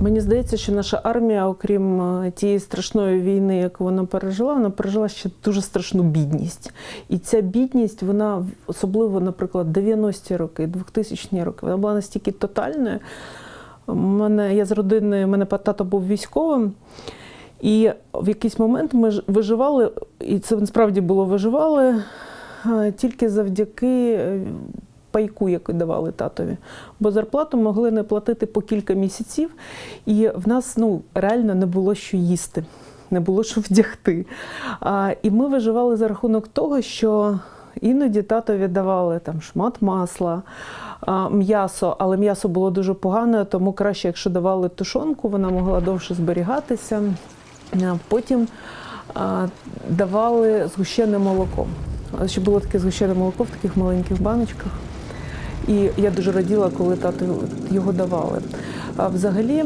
Мені здається, що наша армія, окрім е, тієї страшної війни, яку вона пережила, вона пережила ще дуже страшну бідність. І ця бідність, вона особливо, наприклад, 90-ті роки, 2000-ні роки, вона була настільки тотальною. Мене я з родини, мене тато був військовим. І в якийсь момент ми виживали, і це насправді було виживали е, тільки завдяки е, пайку, який давали татові. Бо зарплату могли не платити по кілька місяців, і в нас ну, реально не було що їсти, не було що вдягти. А, і ми виживали за рахунок того, що іноді татові давали там шмат масла. М'ясо, але м'ясо було дуже погане, тому краще, якщо давали тушонку, вона могла довше зберігатися. Потім давали згущене молоко. Ще було таке згущене молоко в таких маленьких баночках. І я дуже раділа, коли тато його давали. А взагалі,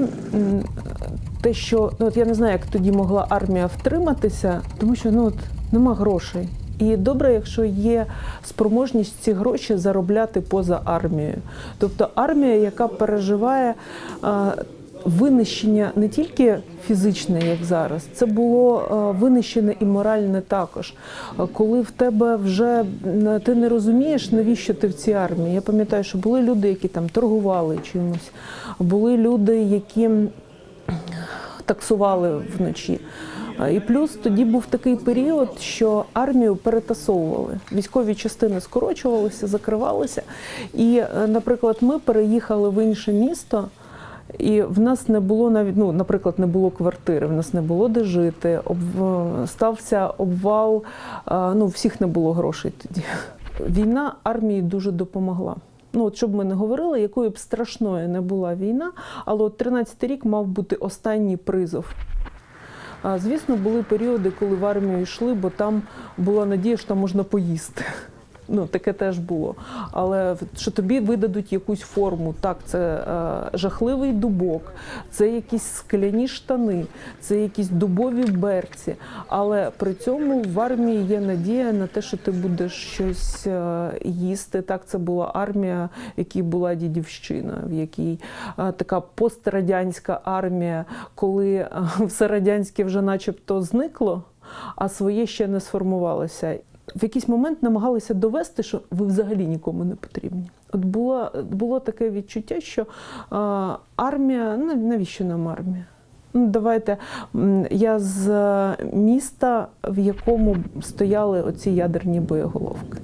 те, що ну от я не знаю, як тоді могла армія втриматися, тому що ну от нема грошей. І добре, якщо є спроможність ці гроші заробляти поза армією. Тобто армія, яка переживає винищення не тільки фізичне, як зараз, це було винищене і моральне також. Коли в тебе вже ти не розумієш, навіщо ти в цій армії. Я пам'ятаю, що були люди, які там торгували чимось, були люди, які таксували вночі. І плюс тоді був такий період, що армію перетасовували. Військові частини скорочувалися, закривалися. І, е, наприклад, ми переїхали в інше місто. І в нас не було навіть, ну, наприклад, не було квартири, в нас не було де жити. Об, стався обвал. Ну, всіх не було грошей тоді. Війна армії дуже допомогла. Ну, от щоб ми не говорили, якою б страшною не була війна, але от 13-й рік мав бути останній призов. Звісно, були періоди, коли в армію йшли, бо там була надія, що там можна поїсти. Ну, таке теж було. Але що тобі видадуть якусь форму, так, це е, жахливий дубок, це якісь скляні штани, це якісь дубові берці. Але при цьому в армії є надія на те, що ти будеш щось е, їсти. Так, це була армія, якій була дідівщина, в якій е, така пострадянська армія, коли е, все радянське вже начебто зникло, а своє ще не сформувалося в якийсь момент намагалися довести, що ви взагалі нікому не потрібні. От було, було таке відчуття, що а, армія, ну навіщо нам армія? Ну, давайте я з міста, в якому стояли оці ядерні боєголовки.